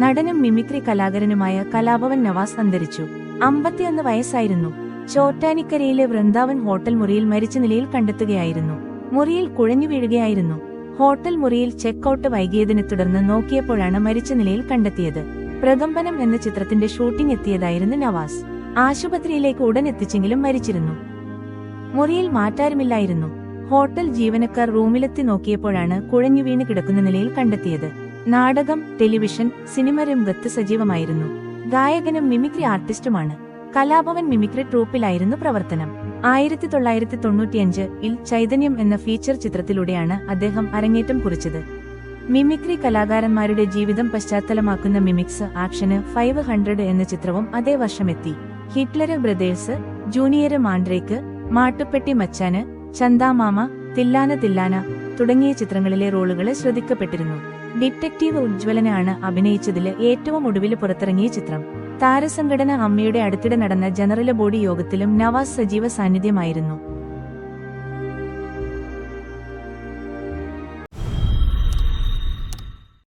നടനും മിമിക്രി കലാകാരനുമായ കലാഭവൻ നവാസ് അന്തരിച്ചു. അമ്പത്തിയൊന്ന് വയസ്സായിരുന്നു. ചോറ്റാനിക്കരയിലെ വൃന്ദാവൻ ഹോട്ടൽ മുറിയിൽ മരിച്ച നിലയിൽ കണ്ടെത്തുകയായിരുന്നു. മുറിയിൽ കുഴഞ്ഞു വീഴുകയായിരുന്നു. ഹോട്ടൽ മുറിയിൽ ചെക്ക് ഔട്ട് വൈകിയതിനെ തുടർന്ന് നോക്കിയപ്പോഴാണ് മരിച്ച നിലയിൽ കണ്ടെത്തിയത്. പ്രകമ്പനം എന്ന ചിത്രത്തിന്റെ ഷൂട്ടിംഗ് എത്തിയതായിരുന്നു നവാസ്. ആശുപത്രിയിലേക്ക് ഉടൻ എത്തിച്ചെങ്കിലും മരിച്ചിരുന്നു. മുറിയിൽ മാറ്റാരുമില്ലായിരുന്നു. ഹോട്ടൽ ജീവനക്കാർ റൂമിലെത്തി നോക്കിയപ്പോഴാണ് കുഴഞ്ഞു വീണ് കിടക്കുന്ന നിലയിൽ കണ്ടെത്തിയത്. നാടകം ടെലിവിഷൻ സിനിമ രംഗത്ത് സജീവമായിരുന്നു. ഗായകനും മിമിക്രി ആർട്ടിസ്റ്റുമാണ്. കലാഭവൻ മിമിക്രി ട്രൂപ്പിലായിരുന്നു പ്രവർത്തനം. ആയിരത്തി തൊള്ളായിരത്തി തൊണ്ണൂറ്റിയഞ്ച് ഇൽ ചൈതന്യം എന്ന ഫീച്ചർ ചിത്രത്തിലൂടെയാണ് അദ്ദേഹം അരങ്ങേറ്റം കുറിച്ചത്. മിമിക്രി കലാകാരന്മാരുടെ ജീവിതം പശ്ചാത്തലമാക്കുന്ന മിമിക്സ് ആക്ഷന് ഫൈവ് ഹൺഡ്രഡ് എന്ന ചിത്രവും അതേ വർഷമെത്തി. Hitler Brothers Junior Mandrake Mattupetti Machan Chandamama Thillana Thillana തുടങ്ങിയ ചിത്രങ്ങളിലെ റോളുകളെ ശ്രദ്ധിക്കപ്പെട്ടിരുന്നു. ഡിറ്റക്റ്റീവ് ഉജ്ജ്വലനാണ് അഭിനയിച്ചതിൽ ഏറ്റവും ഒടുവിൽ പുറത്തിറങ്ങിയ ചിത്രം. താരസംഘടന അമ്മയുടെ അടുത്തിടെ നടന്ന ജനറൽ ബോഡി യോഗത്തിലും നവാസ് സജീവ സാന്നിധ്യമായിരുന്നു.